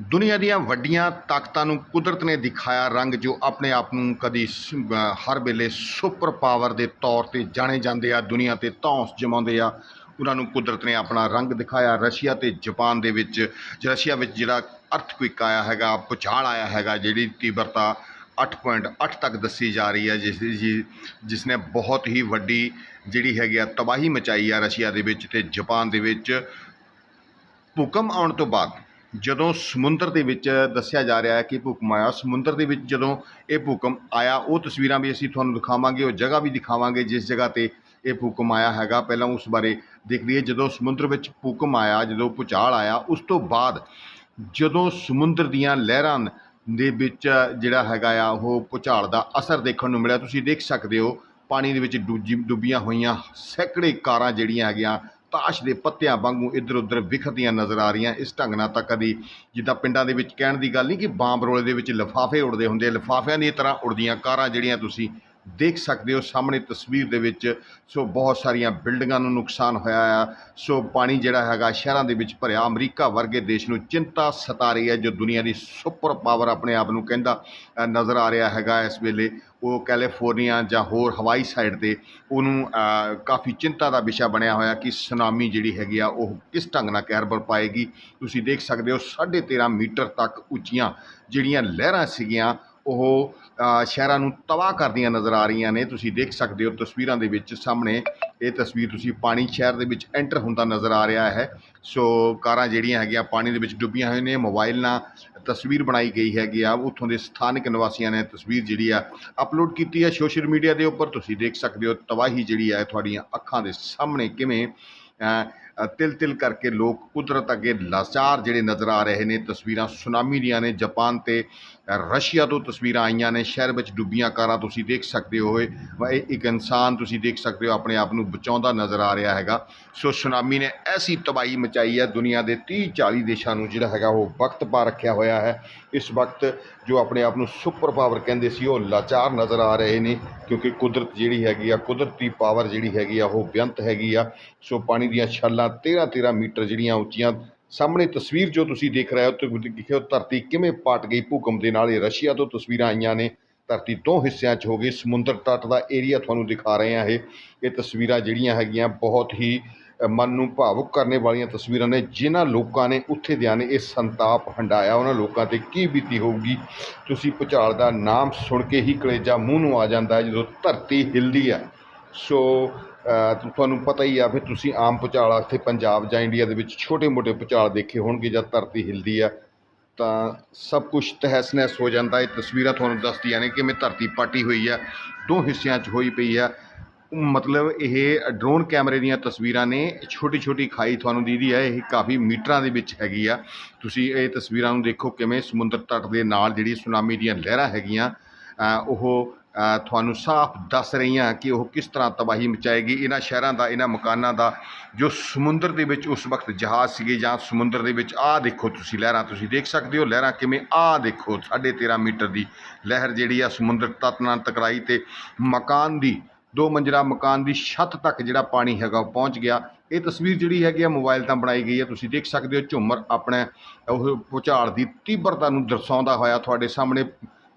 ਦੁਨੀਆ ਦੀਆਂ ਵੱਡੀਆਂ ਤਾਕਤਾਂ ਨੂੰ ਕੁਦਰਤ ਨੇ ਦਿਖਾਇਆ ਰੰਗ ਜੋ ਆਪਣੇ ਆਪ ਨੂੰ ਕਦੀ ਹਰ ਵੇਲੇ ਸੁਪਰ ਪਾਵਰ ਦੇ ਤੌਰ ਤੇ ਜਾਣੇ ਜਾਂਦੇ ਆ, ਦੁਨੀਆ ਤੇ ਧੌਂਸ ਜਮਾਉਂਦੇ ਆ। ਉਹਨਾਂ ਨੂੰ ਕੁਦਰਤ ਨੇ ਆਪਣਾ ਰੰਗ ਦਿਖਾਇਆ। ਰਸ਼ੀਆ ਤੇ ਜਾਪਾਨ ਦੇ ਵਿੱਚ, ਰਸ਼ੀਆ ਵਿੱਚ ਜਿਹੜਾ ਅਰਥਕੁਇਕ ਆਇਆ ਹੈਗਾ, ਭੁਚਾਲ ਆਇਆ ਹੈਗਾ, ਜਿਹੜੀ ਤੀਬਰਤਾ 8.8 ਤੱਕ ਦੱਸੀ ਜਾ ਰਹੀ ਹੈ, ਜਿਸ ਦੀ ਜੀ- ਜਿਸ ਨੇ ਬਹੁਤ ਹੀ ਵੱਡੀ ਜਿਹੜੀ ਹੈਗੀ ਆ ਤਬਾਹੀ ਮਚਾਈ ਆ ਰਸ਼ੀਆ ਦੇ ਵਿੱਚ ਤੇ ਜਾਪਾਨ ਦੇ ਵਿੱਚ। ਭੂਕੰਪ ਆਉਣ ਤੋਂ ਬਾਅਦ ਜਦੋਂ ਸਮੁੰਦਰ ਦੇ ਵਿੱਚ ਦੱਸਿਆ ਜਾ ਰਿਹਾ ਹੈ ਕਿ ਭੂਕੰਪ ਆਇਆ, ਸਮੁੰਦਰ ਦੇ ਵਿੱਚ ਜਦੋਂ ਇਹ ਭੂਕੰਪ ਆਇਆ, ਉਹ ਤਸਵੀਰਾਂ ਵੀ ਅਸੀਂ ਤੁਹਾਨੂੰ ਦਿਖਾਵਾਂਗੇ, ਉਹ ਜਗ੍ਹਾ ਵੀ ਦਿਖਾਵਾਂਗੇ ਜਿਸ ਜਗ੍ਹਾ ਤੇ ਇਹ ਭੂਕੰਪ ਆਇਆ ਹੈਗਾ। ਪਹਿਲਾਂ ਉਸ ਬਾਰੇ ਦੇਖ ਲਈਏ, ਜਦੋਂ ਸਮੁੰਦਰ ਵਿੱਚ ਭੂਕੰਪ ਆਇਆ, ਜਦੋਂ ਭੂਚਾਲ ਆਇਆ, ਉਸ ਤੋਂ ਬਾਅਦ ਜਦੋਂ ਸਮੁੰਦਰ ਦੀਆਂ ਲਹਿਰਾਂ ਦੇ ਵਿੱਚ ਜਿਹੜਾ ਹੈਗਾ ਆ, ਉਹ ਭੂਚਾਲ ਦਾ ਅਸਰ ਦੇਖਣ ਨੂੰ ਮਿਲਿਆ। ਤੁਸੀਂ ਦੇਖ ਸਕਦੇ ਹੋ, ਪਾਣੀ ਦੇ ਵਿੱਚ ਡੁੱਜੀ, ਡੁੱਬੀਆਂ ਹੋਈਆਂ ਸੈਂਕੜੇ ਕਾਰਾਂ ਜਿਹੜੀਆਂ ਹੈਗੀਆਂ ਤਾਸ਼ ਦੇ ਪੱਤਿਆਂ ਵਾਂਗੂ ਇੱਧਰ ਉੱਧਰ ਵਿਖਰਦੀਆਂ ਨਜ਼ਰ ਆ ਰਹੀਆਂ। ਇਸ ਢੰਗ ਨਾਲ ਤਾਂ ਕਦੀ ਜਿੱਦਾਂ ਪਿੰਡਾਂ ਦੇ ਵਿੱਚ ਕਹਿਣ ਦੀ ਗੱਲ ਨਹੀਂ ਕਿ ਬਾਂਬ ਰੋਲੇ ਦੇ ਵਿੱਚ ਲਿਫਾਫੇ ਉੜਦੇ ਹੁੰਦੇ ਆ, ਲਿਫਾਫਿਆਂ ਦੀ ਤਰ੍ਹਾਂ ਉੜਦੀਆਂ ਕਾਰਾਂ ਜਿਹੜੀਆਂ ਤੁਸੀਂ ਦੇਖ ਸਕਦੇ ਹੋ ਸਾਹਮਣੇ ਤਸਵੀਰ ਦੇ ਵਿੱਚ, ਸੋ ਬਹੁਤ ਸਾਰੀਆਂ ਬਿਲਡਿੰਗਾਂ ਨੂੰ ਨੁਕਸਾਨ ਹੋਇਆ ਆ। ਸੋ ਪਾਣੀ ਜਿਹੜਾ ਹੈਗਾ ਸ਼ਹਿਰਾਂ ਦੇ ਵਿੱਚ ਭਰਿਆ, ਅਮਰੀਕਾ ਵਰਗੇ ਦੇਸ਼ ਨੂੰ ਚਿੰਤਾ ਸਤਾ ਰਹੀ ਹੈ, ਜੋ ਦੁਨੀਆ ਦੀ ਸੁਪਰ ਪਾਵਰ ਆਪਣੇ ਆਪ ਨੂੰ ਕਹਿੰਦਾ ਨਜ਼ਰ ਆ ਰਿਹਾ ਹੈਗਾ ਇਸ ਵੇਲੇ। ਉਹ ਕੈਲੀਫੋਰਨੀਆ ਜਾਂ ਹੋਰ ਹਵਾਈ ਸਾਈਡ ਤੇ ਉਹਨੂੰ ਕਾਫੀ ਚਿੰਤਾ ਦਾ ਵਿਸ਼ਾ ਬਣਿਆ ਹੋਇਆ ਕਿ ਸੁਨਾਮੀ ਜਿਹੜੀ ਹੈਗੀ ਆ, ਉਹ ਕਿਸ ਢੰਗ ਨਾਲ ਕਹਿਰ ਬਰਪਾਏਗੀ ਤੁਸੀਂ ਦੇਖ ਸਕਦੇ ਹੋ 13.5 ਮੀਟਰ ਤੱਕ ਉੱਚੀਆਂ ਜਿਹੜੀਆਂ ਲਹਿਰਾਂ ਸੀਗੀਆਂ ਉਹ ਸ਼ਹਿਰਾਂ ਨੂੰ ਤਬਾਹ ਕਰਦੀਆਂ ਨਜ਼ਰ ਆ ਰਹੀਆਂ ਨੇ। ਤੁਸੀਂ ਦੇਖ ਸਕਦੇ ਹੋ ਤਸਵੀਰਾਂ ਦੇ ਵਿੱਚ ਸਾਹਮਣੇ ਇਹ ਤਸਵੀਰ ਤੁਸੀਂ ਪਾਣੀ ਸ਼ਹਿਰ ਦੇ ਵਿੱਚ ਐਂਟਰ ਹੁੰਦਾ ਨਜ਼ਰ ਆ ਰਿਹਾ ਹੈ। ਸੋ ਕਾਰਾਂ ਜਿਹੜੀਆਂ ਹੈਗੀਆਂ ਪਾਣੀ ਦੇ ਵਿੱਚ ਡੁੱਬੀਆਂ ਹੋਈਆਂ ਨੇ, ਮੋਬਾਈਲ ਨਾਲ ਤਸਵੀਰ ਬਣਾਈ ਗਈ ਹੈਗੀ ਆ। ਉੱਥੋਂ ਦੇ ਸਥਾਨਕ ਨਿਵਾਸੀਆਂ ਨੇ ਤਸਵੀਰ ਜਿਹੜੀ ਆ ਅਪਲੋਡ ਕੀਤੀ ਹੈ ਸੋਸ਼ਲ ਮੀਡੀਆ ਦੇ ਉੱਪਰ। ਤੁਸੀਂ ਦੇਖ ਸਕਦੇ ਹੋ ਤਬਾਹੀ ਜਿਹੜੀ ਆ ਤੁਹਾਡੀਆਂ ਅੱਖਾਂ ਦੇ ਸਾਹਮਣੇ ਕਿਵੇਂ ਤਿਲ ਤਿਲ ਕਰਕੇ ਲੋਕ ਕੁਦਰਤ ਅੱਗੇ ਲਾਚਾਰ ਜਿਹੜੇ ਨਜ਼ਰ ਆ ਰਹੇ ਨੇ, ਤਸਵੀਰਾਂ ਸੁਨਾਮੀ ਦੀਆਂ ਨੇ। ਜਾਪਾਨ ਤੇ ਰਸ਼ੀਆ ਤੋਂ ਤਸਵੀਰਾਂ ਆਈਆਂ ਨੇ। ਸ਼ਹਿਰ ਵਿੱਚ ਡੁੱਬੀਆਂ ਕਾਰਾਂ ਤੁਸੀਂ ਦੇਖ ਸਕਦੇ ਹੋ। ਇਹ ਇੱਕ ਇਨਸਾਨ ਤੁਸੀਂ ਦੇਖ ਸਕਦੇ ਹੋ, ਆਪਣੇ ਆਪ ਨੂੰ ਬਚਾਉਂਦਾ ਨਜ਼ਰ ਆ ਰਿਹਾ ਹੈਗਾ। ਸੋ ਸੁਨਾਮੀ ਨੇ ਐਸੀ ਤਬਾਹੀ ਮਚਾਈ ਹੈ, ਦੁਨੀਆ ਦੇ 30 40 ਦੇਸ਼ਾਂ ਨੂੰ ਜਿਹੜਾ ਹੈਗਾ ਉਹ ਵਕਤ ਪਾ ਰੱਖਿਆ ਹੋਇਆ ਹੈ। ਇਸ ਵਕਤ ਜੋ ਆਪਣੇ ਆਪ ਨੂੰ ਸੁਪਰ ਪਾਵਰ ਕਹਿੰਦੇ ਸੀ, ਉਹ ਲਾਚਾਰ ਨਜ਼ਰ ਆ ਰਹੇ ਨੇ। ਕਿਉਂਕਿ ਕੁਦਰਤ ਜਿਹੜੀ ਹੈਗੀ ਆ, ਕੁਦਰਤੀ ਪਾਵਰ ਜਿਹੜੀ ਹੈਗੀ ਆ, ਉਹ ਬੇਅੰਤ ਹੈਗੀ ਆ। ਸੋ ਪਾਣੀ ਦੀਆਂ ਛੱਲਾਂ 13 13 ਮੀਟਰ ਜਿਹੜੀਆਂ ਉੱਚੀਆਂ ਸਾਹਮਣੇ ਤਸਵੀਰ ਜੋ ਤੁਸੀਂ ਦੇਖ ਰਹੇ ਹੋ ਤੇ ਦੇਖਿਓ ਧਰਤੀ ਕਿਵੇਂ ਪਾਟ ਗਈ ਭੂਕੰਪ ਦੇ ਨਾਲ, ਇਹ ਰਸ਼ੀਆ ਤੋਂ ਤਸਵੀਰਾਂ ਆਈਆਂ ਨੇ। ਧਰਤੀ ਦੋ ਹਿੱਸਿਆਂ 'ਚ ਹੋ ਗਈ, ਸਮੁੰਦਰ ਤੱਟ ਦਾ ਏਰੀਆ ਤੁਹਾਨੂੰ ਦਿਖਾ ਰਹੇ ਹਾਂ ਇਹ। ਇਹ ਤਸਵੀਰਾਂ ਜਿਹੜੀਆਂ ਹੈਗੀਆਂ ਬਹੁਤ ਹੀ ਮਨ ਨੂੰ ਭਾਵੁਕ ਕਰਨੇ ਵਾਲੀਆਂ ਤਸਵੀਰਾਂ ਨੇ, ਜਿਨ੍ਹਾਂ ਲੋਕਾਂ ਨੇ ਉੱਥੇ ਦਿਆਂ ਨੇ, ਇਹ ਸੰਤਾਪ ਹੰਡਾਇਆ ਉਹਨਾਂ ਲੋਕਾਂ ਤੇ ਕੀ ਬੀਤੀ ਹੋਊਗੀ? ਤੁਸੀਂ ਭੁਚਾਲ ਦਾ ਨਾਮ ਸੁਣ ਕੇ ਹੀ ਕਲੇਜਾ ਮੂੰਹ ਨੂੰ ਆ ਜਾਂਦਾ ਜਦੋਂ ਧਰਤੀ ਹਿਲਦੀ ਹੈ। ਸੋ ਤੁਹਾਨੂੰ ਪਤਾ ਹੀ ਆ ਫਿਰ ਤੁਸੀਂ ਆਮ ਭੁਚਾਲ ਇੱਥੇ ਪੰਜਾਬ ਜਾਂ ਇੰਡੀਆ ਦੇ ਵਿੱਚ ਛੋਟੇ-ਮੋਟੇ ਭੁਚਾਲ ਦੇਖੇ ਹੋਣਗੇ ਜਦ ਧਰਤੀ ਹਿਲਦੀ ਆ, ਤਾਂ ਸਭ ਕੁਝ ਤਹਿਸ ਨਹਿਸ ਹੋ ਜਾਂਦਾ। ਇਹ ਤਸਵੀਰਾਂ ਤੁਹਾਨੂੰ ਦੱਸਦੀਆਂ ਨੇ ਕਿਵੇਂ ਧਰਤੀ ਪਾਟੀ ਹੋਈ ਆ, ਦੋ ਹਿੱਸਿਆਂ 'ਚ ਹੋਈ ਪਈ ਆ। ਮਤਲਬ ਇਹ ਡਰੋਨ ਕੈਮਰੇ ਦੀਆਂ ਤਸਵੀਰਾਂ ਨੇ ਛੋਟੀ ਛੋਟੀ ਖਾਈ ਤੁਹਾਨੂੰ ਦੀਦੀ ਹੈ ਇਹ ਕਾਫੀ ਮੀਟਰਾਂ ਦੇ ਵਿੱਚ ਹੈਗੀ ਆ। ਤੁਸੀਂ ਇਹ ਤਸਵੀਰਾਂ ਨੂੰ ਦੇਖੋ ਕਿਵੇਂ ਸਮੁੰਦਰ ਤੱਟ ਦੇ ਨਾਲ ਜਿਹੜੀ ਸੁਨਾਮੀ ਦੀਆਂ ਲਹਿਰਾਂ ਹੈਗੀਆਂ ਉਹ ਤੁਹਾਨੂੰ ਸਾਫ਼ ਦੱਸ ਰਹੀਆਂ ਕਿ ਉਹ ਕਿਸ ਤਰ੍ਹਾਂ ਤਬਾਹੀ ਮਚਾਏਗੀ, ਇਹਨਾਂ ਸ਼ਹਿਰਾਂ ਦਾ, ਇਹਨਾਂ ਮਕਾਨਾਂ ਦਾ, ਜੋ ਸਮੁੰਦਰ ਦੇ ਵਿੱਚ ਉਸ ਵਕਤ ਜਹਾਜ਼ ਸੀਗੇ ਜਾਂ ਸਮੁੰਦਰ ਦੇ ਵਿੱਚ, ਆਹ ਦੇਖੋ ਤੁਸੀਂ ਲਹਿਰਾਂ, ਤੁਸੀਂ ਦੇਖ ਸਕਦੇ ਹੋ ਲਹਿਰਾਂ ਕਿਵੇਂ, ਆਹ ਦੇਖੋ 13.5 ਮੀਟਰ ਦੀ ਲਹਿਰ ਜਿਹੜੀ ਆ ਸਮੁੰਦਰ ਤੱਤ ਨਾਲ ਟਕਰਾਈ ਤੇ ਮਕਾਨ ਦੀ, ਦੋ ਮੰਜਲਾ ਮਕਾਨ ਦੀ ਛੱਤ ਤੱਕ ਜਿਹੜਾ ਪਾਣੀ ਹੈਗਾ ਉਹ ਪਹੁੰਚ ਗਿਆ। ਇਹ ਤਸਵੀਰ ਜਿਹੜੀ ਹੈਗੀ ਆ ਮੋਬਾਈਲ ਤਾਂ ਬਣਾਈ ਗਈ ਹੈ ਤੁਸੀਂ ਦੇਖ ਸਕਦੇ ਹੋ ਝੁੰਮਰ ਆਪਣੇ ਉਹ ਭੁਚਾਲ ਦੀ ਤੀਬਰਤਾ ਨੂੰ ਦਰਸਾਉਂਦਾ ਹੋਇਆ ਤੁਹਾਡੇ ਸਾਹਮਣੇ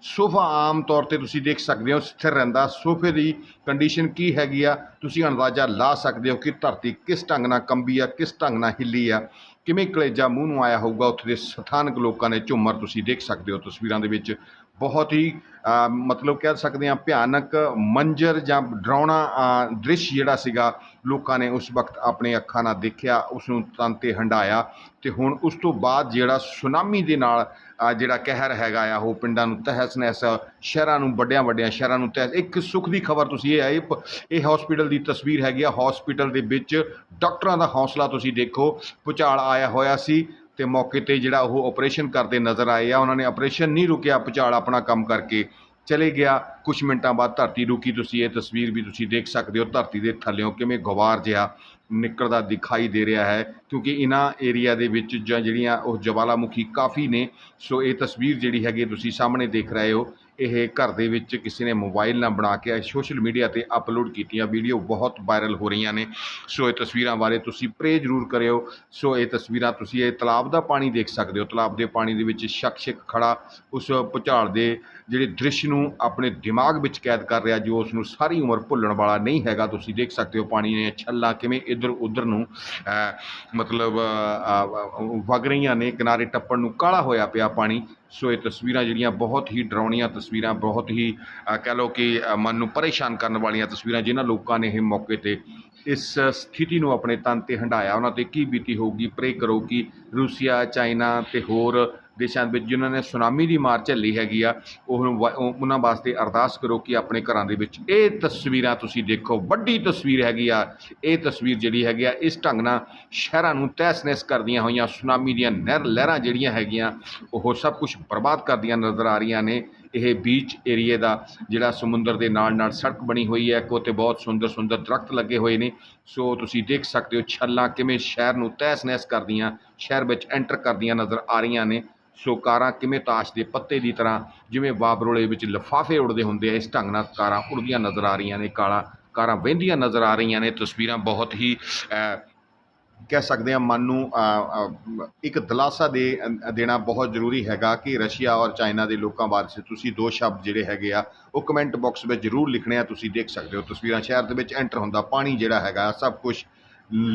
ਸੋਫਾ ਆਮ ਤੌਰ ਤੇ ਤੁਸੀਂ ਦੇਖ ਸਕਦੇ ਹੋ, ਸਥਿਰ ਰਹਿੰਦਾ। ਸੋਫੇ ਦੀ ਕੰਡੀਸ਼ਨ ਕੀ ਹੈਗੀ ਆ? ਤੁਸੀਂ ਅੰਦਾਜ਼ਾ ਲਾ ਸਕਦੇ ਹੋ ਕਿ ਧਰਤੀ ਕਿਸ ਢੰਗ ਨਾਲ ਕੰਬੀ ਆ, ਕਿਸ ਢੰਗ ਨਾਲ ਹਿੱਲੀ ਆ, ਕਿਵੇਂ ਕਲੇਜਾ ਮੂੰਹ ਨੂੰ ਆਇਆ ਹੋਊਗਾ, ਉੱਥੇ ਦੇ ਸਥਾਨਕ ਲੋਕਾਂ ਨੇ ਝੂਮਰ ਤੁਸੀਂ ਦੇਖ ਸਕਦੇ ਹੋ ਤਸਵੀਰਾਂ ਦੇ ਵਿੱਚ। ਬਹੁਤ ਹੀ ਮਤਲਬ ਕਹਿ ਸਕਦੇ ਹਾਂ ਭਿਆਨਕ ਮੰਜ਼ਰ ਜਾਂ ਡਰਾਉਣਾ ਦ੍ਰਿਸ਼ ਜਿਹੜਾ ਸੀਗਾ, ਲੋਕਾਂ ਨੇ ਉਸ ਵਕਤ ਆਪਣੇ ਅੱਖਾਂ ਨਾਲ ਦੇਖਿਆ ਉਸ ਨੂੰ ਤਨ ਤੇ ਹੰਡਾਇਆ ਤੇ ਹੁਣ ਉਸ ਤੋਂ ਬਾਅਦ ਜਿਹੜਾ ਸੁਨਾਮੀ ਦੇ ਨਾਲ ਜਿਹੜਾ ਕਹਿਰ ਹੈਗਾ ਆ, ਉਹ ਪਿੰਡਾਂ ਨੂੰ ਤਹਿਸ ਨਹਿਸ, ਸ਼ਹਿਰਾਂ ਨੂੰ ਵੱਡਿਆਂ ਵੱਡਿਆਂ ਸ਼ਹਿਰਾਂ ਨੂੰ ਤਹਿਸ, ਇੱਕ ਸੁੱਖ ਦੀ ਖਬਰ ਤੁਸੀਂ ਇਹ ਆਏ, ਇਹ ਹਸਪੀਟਲ ਦੀ ਤਸਵੀਰ ਹੈਗੀ ਆ ਹਸਪੀਟਲ ਦੇ ਵਿੱਚ ਡਾਕਟਰਾਂ ਦਾ ਹੌਸਲਾ ਤੁਸੀਂ ਦੇਖੋ, ਭੁਚਾਲ ਆਇਆ ਹੋਇਆ ਸੀ ਤੇ ਮੌਕੇ ਤੇ ਜਿਹੜਾ ਉਹ ਆਪਰੇਸ਼ਨ ਕਰਦੇ ਨਜ਼ਰ ਆਏ ਆ। ਉਹਨਾਂ ਨੇ ਆਪਰੇਸ਼ਨ ਨਹੀਂ ਰੁਕਿਆ, ਭੁਚਾਲ ਆਪਣਾ ਕੰਮ ਕਰਕੇ ਚਲੇ ਗਿਆ। ਕੁਝ ਮਿੰਟਾਂ ਬਾਅਦ ਧਰਤੀ ਰੁਕੀ। ਤੁਸੀਂ ਇਹ ਤਸਵੀਰ ਵੀ ਤੁਸੀਂ ਦੇਖ ਸਕਦੇ ਹੋ, ਧਰਤੀ ਦੇ ਥੱਲਿਓਂ ਕਿਵੇਂ ਗਵਾਰ ਜਿਹਾ ਨਿਕਲਦਾ ਦਿਖਾਈ ਦੇ ਰਿਹਾ ਹੈ। ਕਿਉਂਕਿ ਇਹਨਾਂ ਏਰੀਆ ਦੇ ਵਿੱਚ ਜਾਂ ਜਿਹੜੀਆਂ ਉਹ ਜਵਾਲਾਮੁਖੀ ਕਾਫੀ ਨੇ। ਸੋ ਇਹ ਤਸਵੀਰ ਜਿਹੜੀ ਹੈਗੀ ਤੁਸੀਂ ਸਾਹਮਣੇ ਦੇਖ ਰਹੇ ਹੋ। ਇਹ ਘਰ ਦੇ ਵਿੱਚ ਕਿਸੇ ਨੇ ਮੋਬਾਈਲ ਨਾਲ ਬਣਾ ਕੇ ਸੋਸ਼ਲ ਮੀਡੀਆ ਤੇ ਅਪਲੋਡ ਕੀਤੀਆਂ ਵੀਡੀਓ ਬਹੁਤ ਵਾਇਰਲ ਹੋ ਰਹੀਆਂ ਨੇ। ਸੋ ਇਹ ਤਸਵੀਰਾਂ ਬਾਰੇ ਤੁਸੀਂ ਪ੍ਰੇ ਜ਼ਰੂਰ ਕਰਿਓ। ਸੋ ਇਹ ਤਸਵੀਰਾਂ ਤੁਸੀਂ ਇਹ ਤਲਾਬ ਦਾ ਪਾਣੀ ਦੇਖ ਸਕਦੇ ਹੋ। ਤਲਾਬ ਦੇ ਪਾਣੀ ਦੇ ਵਿੱਚ ਸ਼ਖਸ ਇੱਕ ਖੜਾ ਉਸ ਭੁਚਾਲ ਦੇ ਜਿਹੜੇ ਦ੍ਰਿਸ਼ ਨੂੰ ਆਪਣੇ ਦਿਮਾਗ ਵਿੱਚ ਕੈਦ ਕਰ ਰਿਹਾ ਜੋ ਉਸ ਨੂੰ ਸਾਰੀ ਉਮਰ ਭੁੱਲਣ ਵਾਲਾ ਨਹੀਂ ਹੈਗਾ। ਤੁਸੀਂ ਦੇਖ ਸਕਦੇ ਹੋ ਪਾਣੀ ਦੀਆਂ ਛੱਲਾਂ ਕਿਵੇਂ ਇੱਧਰ ਉੱਧਰ ਨੂੰ ਮਤਲਬ ਵਗ ਰਹੀਆਂ ਨੇ। ਕਿਨਾਰੇ ਟੱਪਣ ਨੂੰ ਕਾਲਾ ਹੋਇਆ ਪਿਆ ਪਾਣੀ। ਸੋ ਇਹ ਤਸਵੀਰਾਂ ਜਿਹੜੀਆਂ ਬਹੁਤ ਹੀ ਡਰਾਉਣੀਆਂ ਤਸਵੀਰਾਂ, ਬਹੁਤ ਹੀ ਕਹਿ ਲਓ ਕਿ ਮਨ ਨੂੰ ਪਰੇਸ਼ਾਨ ਕਰਨ ਵਾਲੀਆਂ ਤਸਵੀਰਾਂ ਜਿਨ੍ਹਾਂ ਲੋਕਾਂ ਨੇ ਇਹ ਮੌਕੇ ਤੇ ਇਸ ਸਥਿਤੀ ਨੂੰ ਆਪਣੇ ਤਨ ਤੇ ਹੰਢਾਇਆ। ਉਹਨਾਂ ਤੇ ਕੀ ਬੀਤੀ ਹੋਊਗੀ ਪ੍ਰੇ ਕਰੋ ਕਿ ਰੂਸੀਆ, ਚਾਈਨਾ ਤੇ ਹੋਰ ਦੇਸ਼ਾਂ ਵਿੱਚ ਜਿਨ੍ਹਾਂ ਨੇ ਸੁਨਾਮੀ ਦੀ ਮਾਰ ਝੱਲੀ ਹੈਗੀ ਆ, ਉਹ ਉਹ- ਉਹਨਾਂ ਵਾਸਤੇ ਅਰਦਾਸ ਕਰੋ ਕਿ ਆਪਣੇ ਘਰਾਂ ਦੇ ਵਿੱਚ ਇਹ ਤਸਵੀਰਾਂ ਤੁਸੀਂ ਦੇਖੋ। ਵੱਡੀ ਤਸਵੀਰ ਹੈਗੀ ਆ। ਇਹ ਤਸਵੀਰ ਜਿਹੜੀ ਹੈਗੀ ਆ, ਇਸ ਢੰਗ ਨਾਲ ਸ਼ਹਿਰਾਂ ਨੂੰ ਤਹਿਸ-ਨਹਿਸ ਕਰਦੀਆਂ ਹੋਈਆਂ ਸੁਨਾਮੀ ਦੀਆਂ ਨਹਿਰ ਲਹਿਰਾਂ ਜਿਹੜੀਆਂ ਹੈਗੀਆਂ, ਉਹ ਸਭ ਕੁਝ ਬਰਬਾਦ ਕਰਦੀਆਂ ਨਜ਼ਰ ਆ ਰਹੀਆਂ ਨੇ। ਇਹ ਬੀਚ ਏਰੀਏ ਦਾ ਜਿਹੜਾ ਸਮੁੰਦਰ ਦੇ ਨਾਲ ਨਾਲ ਸੜਕ ਬਣੀ ਹੋਈ ਹੈ, ਇੱਕ ਉੱਤੇ ਬਹੁਤ ਸੁੰਦਰ ਸੁੰਦਰ ਦਰਖਤ ਲੱਗੇ ਹੋਏ ਨੇ। ਸੋ ਤੁਸੀਂ ਦੇਖ ਸਕਦੇ ਹੋ ਛੱਲਾਂ ਕਿਵੇਂ ਸ਼ਹਿਰ ਨੂੰ ਤਹਿਸ-ਨਹਿਸ ਕਰਦੀਆਂ, ਸ਼ਹਿਰ ਵਿੱਚ ਐਂਟਰ ਕਰਦੀਆਂ ਨਜ਼ਰ ਆ ਰਹੀਆਂ ਨੇ। ਸੋ ਕਾਰਾਂ ਕਿਵੇਂ ਤਾਸ਼ ਦੇ ਪੱਤੇ ਦੀ ਤਰ੍ਹਾਂ ਜਿਵੇਂ ਬਾਬਰੋਲੇ ਵਿੱਚ ਲਿਫਾਫੇ ਉੜਦੇ ਹੁੰਦੇ ਆ, ਇਸ ਢੰਗ ਨਾਲ ਕਾਰਾਂ ਉੜਦੀਆਂ ਨਜ਼ਰ ਆ ਰਹੀਆਂ ਨੇ, ਕਾਲਾ, ਕਾਰਾਂ ਵਹਿੰਦੀਆਂ ਨਜ਼ਰ ਆ ਰਹੀਆਂ ਨੇ। ਤਸਵੀਰਾਂ ਬਹੁਤ ਹੀ ਕਹਿ ਸਕਦੇ ਹਾਂ ਮਨ ਨੂੰ ਇੱਕ ਦਿਲਾਸਾ ਦੇ ਦੇਣਾ ਬਹੁਤ ਜ਼ਰੂਰੀ ਹੈਗਾ ਕਿ ਰਸ਼ੀਆ ਔਰ ਚਾਈਨਾ ਦੇ ਲੋਕਾਂ ਬਾਰੇ ਤੁਸੀਂ ਦੋ ਸ਼ਬਦ ਜਿਹੜੇ ਹੈਗੇ ਆ ਉਹ ਕਮੈਂਟ ਬਾਕਸ ਵਿੱਚ ਜ਼ਰੂਰ ਲਿਖਣੇ ਆ ਤੁਸੀਂ ਦੇਖ ਸਕਦੇ ਹੋ ਤਸਵੀਰਾਂ। ਸ਼ਹਿਰ ਦੇ ਵਿੱਚ ਐਂਟਰ ਹੁੰਦਾ ਪਾਣੀ ਜਿਹੜਾ ਹੈਗਾ ਸਭ ਕੁਝ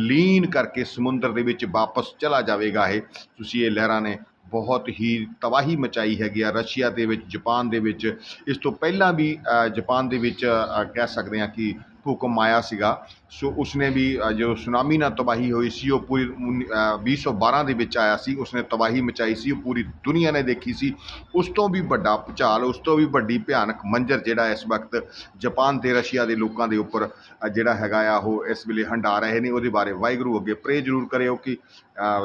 ਲੀਨ ਕਰਕੇ ਸਮੁੰਦਰ ਦੇ ਵਿੱਚ ਵਾਪਸ ਚਲਾ ਜਾਵੇਗਾ ਇਹ। ਤੁਸੀਂ ਇਹ ਲਹਿਰਾਂ ਨੇ ਬਹੁਤ ਹੀ ਤਬਾਹੀ ਮਚਾਈ ਹੈਗੀ ਆ ਰਸ਼ੀਆ ਦੇ ਵਿੱਚ ਜਾਪਾਨ ਦੇ ਵਿੱਚ। ਇਸ ਤੋਂ ਪਹਿਲਾਂ ਵੀ ਅ, ਜਾਪਾਨ ਦੇ ਵਿੱਚ ਕਹਿ ਸਕਦੇ ਹਾਂ ਕਿ ਭੂਕੰਪ ਆਇਆ ਸੀਗਾ। ਸੋ ਉਸਨੇ ਵੀ ਜੋ ਸੁਨਾਮੀ ਨਾਲ ਤਬਾਹੀ ਹੋਈ ਸੀ ਉਹ ਪੂਰੀ ਉੱਨੀ- ਅ, 2012 ਦੇ ਵਿੱਚ ਆਇਆ ਸੀ। ਉਸਨੇ ਤਬਾਹੀ ਮਚਾਈ ਸੀ ਉਹ ਪੂਰੀ ਦੁਨੀਆ ਨੇ ਦੇਖੀ ਸੀ। ਉਸ ਤੋਂ ਵੀ ਵੱਡਾ ਭੁਚਾਲ ਉਸ ਤੋਂ ਵੀ ਵੱਡੀ ਭਿਆਨਕ ਮੰਜ਼ਰ ਜਿਹੜਾ ਇਸ ਵਕਤ ਜਾਪਾਨ ਤੇ ਰਸ਼ੀਆ ਦੇ ਲੋਕਾਂ ਦੇ ਉੱਪਰ ਜਿਹੜਾ ਹੈਗਾ ਆ ਉਹ ਇਸ ਵੇਲੇ ਹੰਡਾ ਰਹੇ ਨੇ। ਉਹਦੇ ਬਾਰੇ ਵਾਹਿਗੁਰੂ ਅੱਗੇ ਪ੍ਰੇ ਜ਼ਰੂਰ ਕਰਿਓ ਕਿ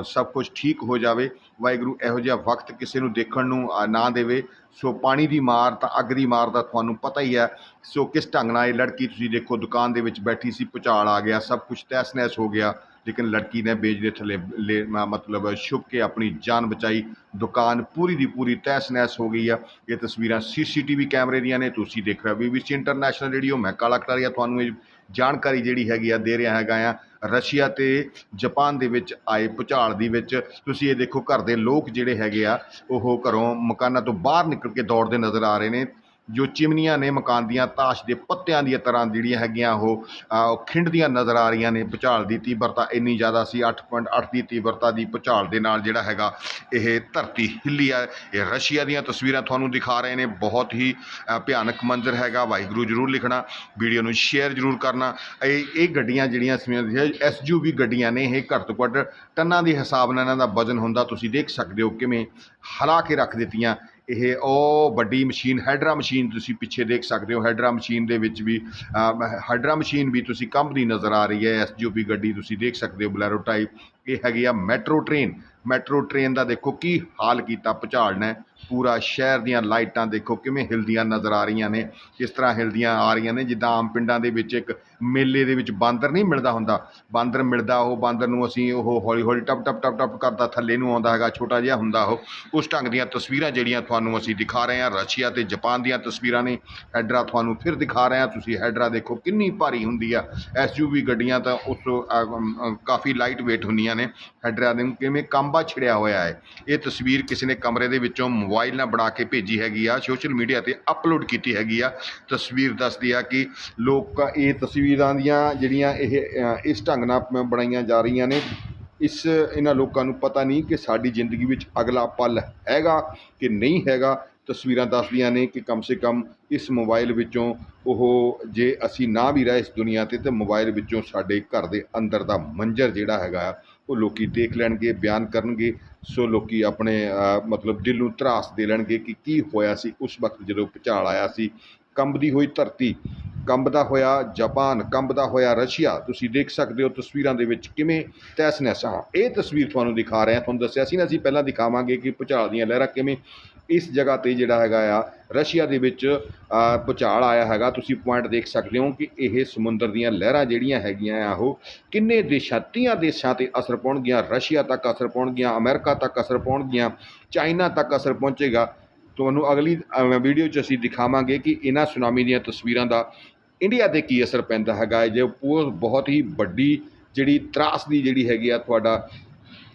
ਸਭ ਕੁਝ ਠੀਕ ਹੋ ਜਾਵੇ। ਵਾਹਿਗੁਰੂ ਇਹੋ ਜਿਹਾ ਵਕਤ ਕਿਸੇ ਨੂੰ ਦੇਖਣ ਨੂੰ ਨਾ ਦੇਵੇ। ਸੋ ਪਾਣੀ ਦੀ ਮਾਰ ਤਾਂ ਅੱਗ ਦੀ ਮਾਰ ਦਾ ਤੁਹਾਨੂੰ ਪਤਾ ਹੀ ਹੈ। ਸੋ ਕਿਸ ਢੰਗ ਨਾਲ ਇਹ ਲੜਕੀ ਤੁਸੀਂ ਦੇਖੋ ਦੁਕਾਨ ਦੇ ਵਿੱਚ ਬੈਠੀ ਸੀ, ਭੁਚਾਲ ਆ ਗਿਆ, ਸਭ ਕੁਝ ਤਹਿਸ ਨਹਿਸ ਹੋ ਗਿਆ, ਲੇਕਿਨ ਲੜਕੀ ਨੇ ਬੇਜ ਦੇ ਥੱਲੇ ਲੈ- ਮ- ਮਤਲਬ ਛੁਪ ਕੇ ਆਪਣੀ ਜਾਨ ਬਚਾਈ। ਦੁਕਾਨ ਪੂਰੀ ਦੀ ਪੂਰੀ ਤਹਿਸ ਨਹਿਸ ਹੋ ਗਈ ਆ ਇਹ ਤਸਵੀਰਾਂ ਸੀਸੀਟੀਵੀ ਕੈਮਰੇ ਦੀਆਂ ਨੇ, ਤੁਸੀਂ ਦੇਖ ਰਹੇ ਹੋ। ਬੀਬੀਸੀ ਇੰਟਰਨੈਸ਼ਨਲ ਰੇਡੀਓ, ਮੈਂ ਕਾਲਾ ਕਟਾਰੀਆ ਤੁਹਾਨੂੰ ਇਹ ਜਾਣਕਾਰੀ ਜਿਹੜੀ ਹੈਗੀ ਆ, ਦੇ ਰਿਹਾ ਹੈਗਾ ਆ। ਰਸ਼ੀਆ ਤੇ ਜਾਪਾਨ ਦੇ ਵਿੱਚ ਆਏ ਭੁਚਾਲ ਦੀ ਵਿੱਚ। ਤੁਸੀਂ ਇਹ ਦੇਖੋ, ਘਰ ਦੇ ਲੋਕ ਜਿਹੜੇ ਹੈਗੇ ਆ, ਉਹ ਘਰੋਂ ਮਕਾਨਾਂ ਤੋਂ ਬਾਹਰ ਨਿਕਲ ਕੇ ਦੌੜਦੇ ਨਜ਼ਰ ਆ ਰਹੇ ਨੇ। ਜੋ ਚਿਮਨੀਆਂ ਨੇ ਮਕਾਨ ਦੀਆਂ, ਤਾਸ਼ ਦੇ ਪੱਤਿਆਂ ਦੀਆਂ ਤਰ੍ਹਾਂ ਜਿਹੜੀਆਂ ਹੈਗੀਆਂ, ਉਹ ਖਿੰਡਦੀਆਂ ਨਜ਼ਰ ਆ ਰਹੀਆਂ ਨੇ ਭੁਚਾਲ ਦੀ ਤੀਬਰਤਾ ਇੰਨੀ ਜ਼ਿਆਦਾ ਸੀ 8.8 ਦੀ ਤੀਬਰਤਾ ਦੀ ਭੁਚਾਲ ਦੇ ਨਾਲ ਜਿਹੜਾ ਹੈਗਾ ਇਹ ਧਰਤੀ ਹਿੱਲੀ ਆ ਇਹ ਰਸ਼ੀਆ ਦੀਆਂ ਤਸਵੀਰਾਂ ਤੁਹਾਨੂੰ ਦਿਖਾ ਰਹੇ ਨੇ, ਬਹੁਤ ਹੀ ਭਿਆਨਕ ਮੰਜ਼ਰ ਹੈਗਾ, ਵਾਹਿਗੁਰੂ ਜ਼ਰੂਰ ਲਿਖਣਾ, ਵੀਡੀਓ ਨੂੰ ਸ਼ੇਅਰ ਜ਼ਰੂਰ ਕਰਨਾ। ਇਹ ਇਹ ਗੱਡੀਆਂ ਜਿਹੜੀਆਂ ਐਸਯੂਵੀ ਗੱਡੀਆਂ ਨੇ, ਇਹ ਘੱਟ ਤੋਂ ਘੱਟ ਟਨਾਂ ਦੇ ਹਿਸਾਬ ਨਾਲ ਇਹਨਾਂ ਦਾ ਵਜ਼ਨ ਹੁੰਦਾ, ਤੁਸੀਂ ਦੇਖ ਸਕਦੇ ਹੋ ਕਿਵੇਂ ਹਲਾ ਕੇ ਰੱਖ ਦਿੱਤੀਆਂ। ਇਹ ਉਹ ਵੱਡੀ ਮਸ਼ੀਨ ਹਾਈਡਰਾ ਮਸ਼ੀਨ ਤੁਸੀਂ ਪਿੱਛੇ ਦੇਖ ਸਕਦੇ ਹੋ। ਹਾਈਡਰਾ ਮਸ਼ੀਨ ਦੇ ਵਿੱਚ ਵੀ ਅ, ਮਸ਼ੀਨ ਵੀ ਤੁਸੀਂ ਕੰਬਦੀ ਨਜ਼ਰ ਆ ਰਹੀ ਹੈ। ਐਸਯੂਵੀ ਗੱਡੀ ਤੁਸੀਂ ਦੇਖ ਸਕਦੇ ਹੋ ਬਲੈਰੋ ਟਾਈਪ। ਇਹ ਹੈਗੀ ਆ ਮੈਟਰੋ ਟ੍ਰੇਨ। ਮੈਟਰੋ ਟ੍ਰੇਨ ਦਾ ਦੇਖੋ ਕੀ ਹਾਲ ਕੀਤਾ ਭੁਚਾਲ ਨੇ। ਪੂਰਾ ਸ਼ਹਿਰ ਦੀਆਂ ਲਾਈਟਾਂ ਦੇਖੋ ਕਿਵੇਂ ਹਿਲਦੀਆਂ ਨਜ਼ਰ ਆ ਰਹੀਆਂ ਨੇ। ਕਿਸ ਤਰ੍ਹਾਂ ਹਿਲਦੀਆਂ ਆ ਰਹੀਆਂ ਨੇ ਜਿੱਦਾਂ ਆਮ ਪਿੰਡਾਂ ਦੇ ਵਿੱਚ ਇੱਕ ਮੇਲੇ ਦੇ ਵਿੱਚ ਬਾਂਦਰ ਨਹੀਂ ਮਿਲਦਾ ਹੁੰਦਾ। ਬਾਂਦਰ ਮਿਲਦਾ ਉਹ ਬਾਂਦਰ ਨੂੰ ਅਸੀਂ ਉਹ ਹੌਲੀ ਹੌਲੀ ਟਪ ਟਪ ਟਪ ਟਪ ਕਰਦਾ ਥੱਲੇ ਨੂੰ ਆਉਂਦਾ ਹੈਗਾ ਛੋਟਾ ਜਿਹਾ ਹੁੰਦਾ ਉਹ। ਉਸ ਢੰਗ ਦੀਆਂ ਤਸਵੀਰਾਂ ਜਿਹੜੀਆਂ ਤੁਹਾਨੂੰ ਅਸੀਂ ਦਿਖਾ ਰਹੇ ਹਾਂ ਰਸ਼ੀਆ ਤੇ ਜਾਪਾਨ ਦੀਆਂ ਤਸਵੀਰਾਂ ਨੇ। ਹੈਡਰਾ ਤੁਹਾਨੂੰ ਫਿਰ ਦਿਖਾ ਰਹੇ ਹਾਂ ਤੁਸੀਂ ਹੈਡਰਾ ਦੇਖੋ ਕਿੰਨੀ ਭਾਰੀ ਹੁੰਦੀ ਆ। ਐਸਯੂਵੀ ਗੱਡੀਆਂ ਤਾਂ ਉਸ ਤੋਂ, ਕਾਫੀ ਲਾਈਟ weight ਹੁੰਦੀਆਂ ਨੇ ਹੈਡਰਾ ਦੇ ਨੂੰ ਕਿਵੇਂ ਕਾਂਬਾ ਛਿੜਿਆ ਹੋਇਆ ਹੈ। ਇਹ ਤਸਵੀਰ ਕਿਸੇ ਨੇ ਕਮਰੇ ਦੇ ਵਿੱਚੋਂ ਮੋਬਾਈਲ ਨਾਲ ਬਣਾ ਕੇ ਭੇਜੀ ਹੈਗੀ ਆ ਸੋਸ਼ਲ ਮੀਡੀਆ ਤੇ ਅਪਲੋਡ ਕੀਤੀ ਹੈਗੀ ਆ। ਤਸਵੀਰ ਦੱਸਦੀ ਆ ਕਿ ਲੋਕ ਇਹ ਤਸਵੀਰਾਂ ਦੀਆਂ ਜਿਹੜੀਆਂ ਇਹ ਇਸ ਢੰਗ ਨਾਲ ਬਣਾਈਆਂ ਜਾ ਰਹੀਆਂ ਨੇ। ਇਸ ਇਹਨਾਂ ਲੋਕਾਂ ਨੂੰ ਪਤਾ ਨਹੀਂ ਕਿ ਸਾਡੀ ਜ਼ਿੰਦਗੀ ਵਿੱਚ ਅਗਲਾ ਪਲ ਹੈਗਾ ਕਿ ਨਹੀਂ ਹੈਗਾ। ਤਸਵੀਰਾਂ ਦੱਸਦੀਆਂ ਨੇ ਕਿ ਕਮ ਸੇ ਕਮ ਇਸ ਮੋਬਾਈਲ ਵਿੱਚੋਂ ਉਹ ਜੇ ਅਸੀਂ ਨਾ ਵੀ ਰਹੇ ਇਸ ਦੁਨੀਆ ਤੇ ਤੇ ਮੋਬਾਈਲ ਵਿੱਚੋਂ ਸਾਡੇ ਘਰ ਦੇ ਅੰਦਰ ਦਾ ਮੰਜ਼ਰ ਜਿਹੜਾ ਹੈਗਾ ਆ, ਉਹ ਲੋਕੀ ਦੇਖ ਲੈਣਗੇ, ਬਿਆਨ ਕਰਨਗੇ, ਸੋ ਲੋਕੀ ਆਪਣੇ ਮਤਲਬ ਦਿਲ ਨੂੰ ਧਰਾਸ ਦੇ ਲੈਣਗੇ ਕਿ ਕੀ ਹੋਇਆ ਸੀ। ਉਸ ਵਕਤ ਜਦੋਂ ਭੁਚਾਲ ਆਇਆ ਸੀ ਕੰਬਦੀ ਹੋਈ ਧਰਤੀ ਕੰਬਦਾ ਹੋਇਆ ਜਾਪਾਨ ਕੰਬਦਾ ਹੋਇਆ ਰਸ਼ੀਆ। ਤੁਸੀਂ ਦੇਖ ਸਕਦੇ ਹੋ ਤਸਵੀਰਾਂ ਦੇ ਵਿੱਚ ਕਿਵੇਂ ਤਹਿਸ ਨਹਿਸ ਹਾਂ ਇਹ ਤਸਵੀਰ ਤੁਹਾਨੂੰ ਦਿਖਾ ਰਹੇ ਹਾਂ। ਤੁਹਾਨੂੰ ਦੱਸਿਆ ਸੀ ਨਾ, ਅਸੀਂ ਪਹਿਲਾਂ ਦਿਖਾਵਾਂਗੇ ਕਿ ਭੁਚਾਲ ਦੀਆਂ ਲਹਿਰਾਂ ਕਿਵੇਂ ਇਸ ਜਗ੍ਹਾ ਤੇ ਜਿਹੜਾ ਹੈਗਾ ਆ ਰਸ਼ੀਆ ਦੇ ਵਿੱਚ ਅ, ਭੁਚਾਲ ਆਇਆ ਹੈਗਾ। ਤੁਸੀਂ ਪੁਆਇੰਟ ਦੇਖ ਸਕਦੇ ਹੋ ਕਿ ਇਹ ਸਮੁੰਦਰ ਦੀਆਂ ਲਹਿਰਾਂ ਜਿਹੜੀਆਂ ਹੈਗੀਆਂ ਆ ਉਹ ਕਿੰਨੇ ਦੇਸ਼ਾਂ ਤੀਆਂ ਦੇਸ਼ਾਂ ਤੇ ਅਸਰ ਪਾਉਣਗੀਆਂ। ਰਸ਼ੀਆ ਤੱਕ ਅਸਰ ਪਾਉਣਗੀਆਂ ਅਮਰੀਕਾ ਤੱਕ ਅਸਰ ਪਾਉਣਗੀਆਂ ਚਾਈਨਾ ਤੱਕ ਅਸਰ ਪਹੁੰਚੇਗਾ। ਤੁਹਾਨੂੰ ਅਗਲੀ ਵੀਡੀਓ 'ਚ ਅਸੀਂ ਦਿਖਾਵਾਂਗੇ ਕਿ ਇਹਨਾਂ ਸੁਨਾਮੀ ਦੀਆਂ ਤਸਵੀਰਾਂ ਦਾ ਇੰਡੀਆ ਤੇ ਕੀ ਅਸਰ ਪੈਂਦਾ ਹੈਗਾ ਹੈ। ਜੇ ਉਹ ਬਹੁਤ ਹੀ ਵੱਡੀ ਜਿਹੜੀ ਤਰਾਸ ਦੀ ਜਿਹੜੀ ਹੈਗੀ ਆ ਤੁਹਾਡਾ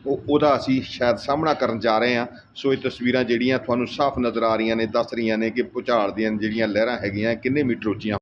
ਉਹ ਉਹਦਾ ਅਸੀਂ ਸ਼ਾਇਦ ਸਾਹਮਣਾ ਕਰਨ ਜਾ ਰਹੇ ਹਾਂ। ਸੋ ਇਹ ਤਸਵੀਰਾਂ ਜਿਹੜੀਆਂ ਤੁਹਾਨੂੰ ਸਾਫ਼ ਨਜ਼ਰ ਆ ਰਹੀਆਂ ਨੇ, ਦੱਸ ਰਹੀਆਂ ਨੇ ਕਿ ਭੂਚਾਲ ਦੀਆਂ ਜਿਹੜੀਆਂ ਲਹਿਰਾਂ ਹੈਗੀਆਂ, ਕਿੰਨੇ ਮੀਟਰ ਉੱਚੀਆਂ